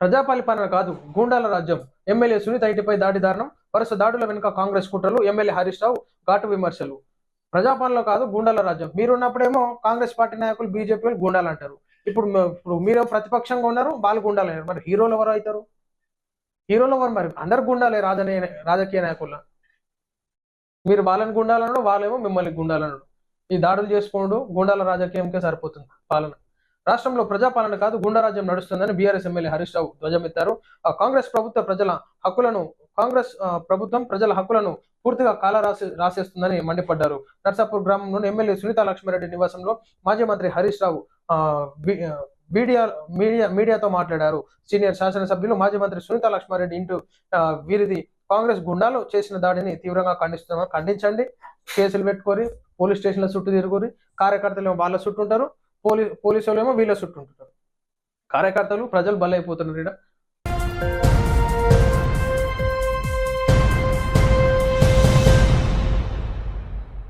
ప్రజాపరిపాలన కాదు గూండాల రాజ్యం. ఎమ్మెల్యే సునీత ఇంటిపై దాడి దారుణం. వరుస దాడుల వెనుక కాంగ్రెస్ కుట్రలు ఎమ్మెల్యే హరీష్ రావు ఘాటు విమర్శలు. ప్రజాపాలన కాదు గూండాల రాజ్యం. మీరున్నప్పుడేమో కాంగ్రెస్ పార్టీ నాయకులు బీజేపీ గూండాలు అంటారు. ఇప్పుడు మీరు ఇప్పుడు ప్రతిపక్షంగా ఉన్నారు వాళ్ళు గుండాలు అయ్యారు మరి హీరోలు ఎవరు అవుతారు? హీరోలు ఎవరు మరి? అందరు గుండాలే రాజనీయ రాజకీయ నాయకుల. మీరు వాళ్ళని గుండాలను వాళ్ళేమో మిమ్మల్ని గుండాలను ఈ దాడులు చేసుకోండు గుండాల రాజకీయంకే సరిపోతుంది పాలన. రాష్ట్రంలో ప్రజాపాలన కాదు గుండారాజ్యం నడుస్తుందని బీఆర్ఎస్ ఎమ్మెల్యే హరీష్ రావు ధ్వజమెత్తారు. ఆ కాంగ్రెస్ ప్రభుత్వ ప్రజల హక్కులను కాంగ్రెస్ ప్రభుత్వం ప్రజల హక్కులను పూర్తిగా కాల రాసి రాసేస్తుందని మండిపడ్డారు. నర్సాపూర్ గ్రామంలోని ఎమ్మెల్యే సునీత లక్ష్మారెడ్డి నివాసంలో మాజీ మంత్రి హరీష్ రావు మీడియా మీడియా మీడియాతో మాట్లాడారు. సీనియర్ శాసనసభ్యులు మాజీ మంత్రి సునీత లక్ష్మారెడ్డి ఇంటూ వీరిది కాంగ్రెస్ గుండాలు చేసిన దాడిని తీవ్రంగా ఖండిస్తున్నామని ఖండించండి. కేసులు పెట్టుకొని పోలీస్ స్టేషన్ల చుట్టూ తిరుగురి కార్యకర్తలు వాళ్ళ చుట్టూ ఉంటారు పోలీ పోలీసు వాళ్ళు ఏమో వీళ్ళ చుట్టూ ఉంటుంటారు. కార్యకర్తలు ప్రజలు బలైపోతున్నారు ఈడ